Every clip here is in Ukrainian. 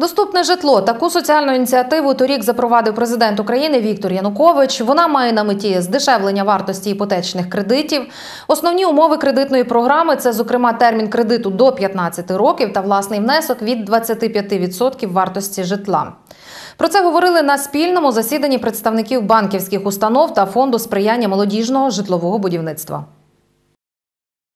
Доступне житло. Таку соціальну ініціативу торік запровадив президент України Віктор Янукович. Вона має на меті здешевлення вартості іпотечних кредитів. Основні умови кредитної програми це, зокрема, термін кредиту до 15 років та власний внесок від 25% вартості житла. Про це говорили на спільному засіданні представників банківських установ та фонду сприяння молодіжного житлового будівництва.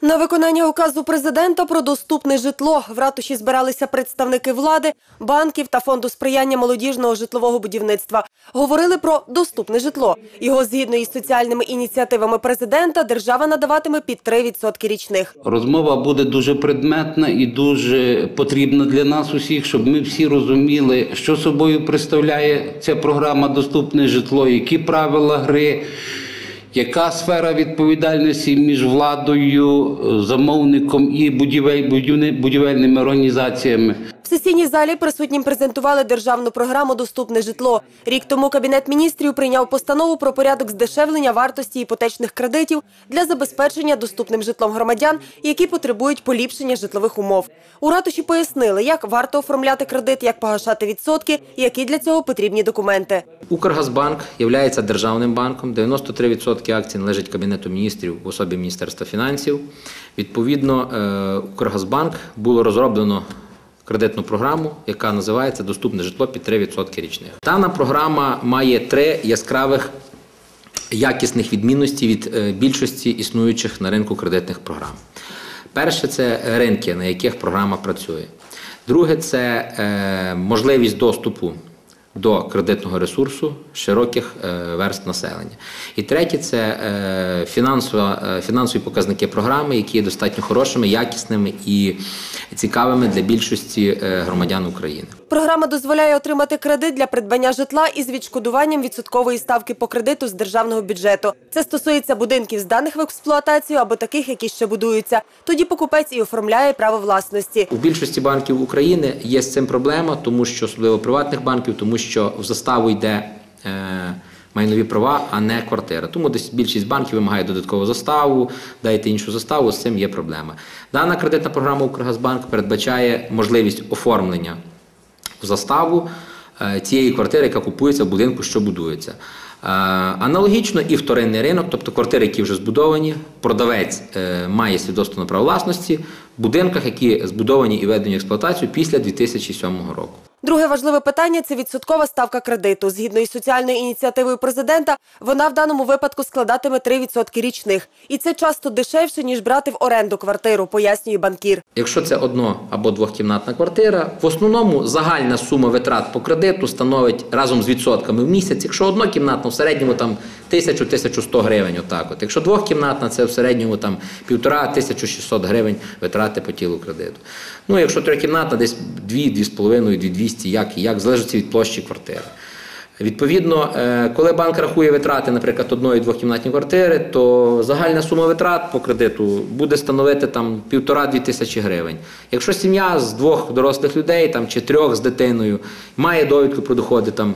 На виконання указу президента про доступне житло в ратуші збиралися представники влади, банків та фонду сприяння молодіжного житлового будівництва. Говорили про доступне житло. Його згідно із соціальними ініціативами президента держава надаватиме під 3% річних. Розмова буде дуже предметна і дуже потрібна для нас усіх, щоб ми всі розуміли, що собою представляє ця програма Доступне житло, які правила гри. Яка сфера відповідальності між владою, замовником і будівель, будівельними організаціями? Сесійній залі присутнім презентували державну програму Доступне житло. Рік тому Кабінет міністрів прийняв постанову про порядок здешевлення вартості іпотечних кредитів для забезпечення доступним житлом громадян, які потребують поліпшення житлових умов. У ратуші пояснили, як варто оформляти кредит, як погашати відсотки, які для цього потрібні документи. Укргазбанк є державним банком. 93% акцій належить Кабінету міністрів в особі Міністерства фінансів. Відповідно, е, Укргазбанк було розроблено кредитну програму, яка називається Доступне житло під 3% річних. Дана програма має три яскравих якісних відмінності від е, більшості існуючих на ринку кредитних програм. Перше це ринки, на яких програма працює. Друге це е, можливість доступу до кредитного ресурсу широких е, верст населення. І третє це е, фінансова, е, фінансові показники програми, які є достатньо хорошими, якісними і цікавими для більшості громадян України. Програма дозволяє отримати кредит для придбання житла із відшкодуванням відсоткової ставки по кредиту з державного бюджету. Це стосується будинків, зданих в експлуатацію або таких, які ще будуються. Тоді покупець і оформляє право власності. У більшості банків України є з цим проблема, тому що особливо приватних банків, тому що в заставу йде е, майнові права, а не квартира. Тому десь більшість банків вимагає додаткову заставу, дайте іншу заставу. З цим є проблема. Дана кредитна програма Укргазбанк передбачає можливість оформлення в заставу е, цієї квартири, яка купується в будинку, що будується. Аналогічно і вторинний ринок, тобто квартири, які вже збудовані, продавець е, має свідоцтво на право власності в будинках, які збудовані і введені в експлуатацію після 2007 року. Друге важливе питання це відсоткова ставка кредиту. Згідно із соціальною ініціативою президента, вона в даному випадку складатиме 3% річних. І це часто дешевше, ніж брати в оренду квартиру, пояснює банкір. Якщо це одно або двохкімнатна квартира, в основному загальна сума витрат по кредиту становить разом з відсотками в місяць. Якщо однокімнатна, в середньому там 1000-1100 гривень. Отак от. Якщо двохкімнатна, це в середньому там 1500-1600 гривень витрати по тілу кредиту. Ну, якщо трьохкімнатна, десь 2-2,5, 200, як, як залежить від площі квартири. Відповідно, е, коли банк рахує витрати, наприклад, одної двохкімнатні квартири, то загальна сума витрат по кредиту буде становити там півтора-дві тисячі гривень. Якщо сім'я з двох дорослих людей там, чи трьох з дитиною має довідку про доходи там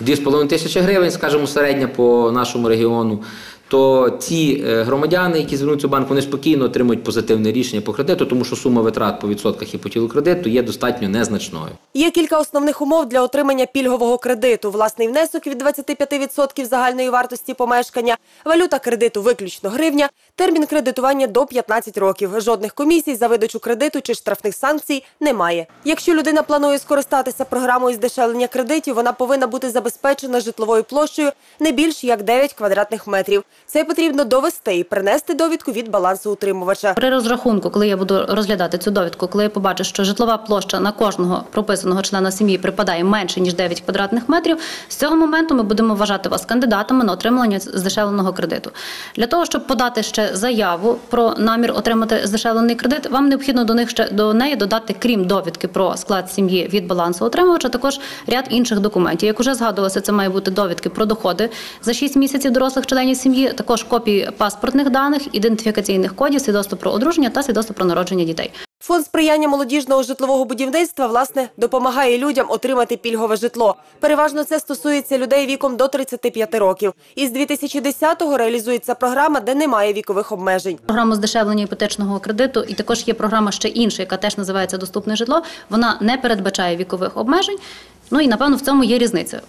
2,5 тисячі гривень, скажімо, середня по нашому регіону, то ті е, громадяни, які звернуться в банк, вони спокійно отримують позитивне рішення по кредиту, тому що сума витрат по відсотках і по тілу кредиту є достатньо незначною. Є кілька основних умов для отримання пільгового кредиту. Власний внесок від 25% загальної вартості помешкання, валюта кредиту виключно гривня, термін кредитування до 15 років. Жодних комісій за видачу кредиту чи штрафних санкцій немає. Якщо людина планує скористатися програмою здешевлення кредитів, вона повинна бути забезпечена житловою площею не більш як 9 квадратних метрів. Це потрібно довести і принести довідку від балансоутримувача. При розрахунку, коли я буду розглядати цю довідку, коли я побачу, що житлова площа на кожного прописаного члена сім'ї припадає менше ніж 9 квадратних метрів, з цього моменту ми будемо вважати вас кандидатами на отримання здешевленого кредиту. Для того щоб подати ще заяву про намір отримати здешевлений кредит, вам необхідно до них ще до неї додати, крім довідки про склад сім'ї від балансоутримувача, також ряд інших документів. Як уже згадувалося, це має бути довідки про доходи за 6 місяців дорослих членів сім'ї, також копії паспортних даних, ідентифікаційних кодів, свідоцтво про одруження та свідоцтво про народження дітей. Фонд сприяння молодіжного житлового будівництва власне допомагає людям отримати пільгове житло. Переважно це стосується людей віком до 35 років. Із 2010-го реалізується програма, де немає вікових обмежень. Програма здешевлення іпотечного кредиту, і також є програма ще інша, яка теж називається Доступне житло. Вона не передбачає вікових обмежень. Ну і напевно в цьому є різниця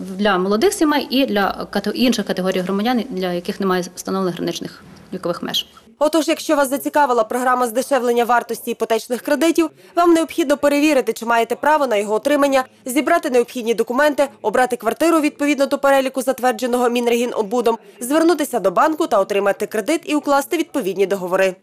для молодих сімей і для інших категорій громадян, для яких немає встановлених граничних вікових меж. Отож, якщо вас зацікавила програма здешевлення вартості іпотечних кредитів, вам необхідно перевірити, чи маєте право на його отримання, зібрати необхідні документи, обрати квартиру відповідно до переліку, затвердженого Мінрегінобудом, звернутися до банку та отримати кредит і укласти відповідні договори.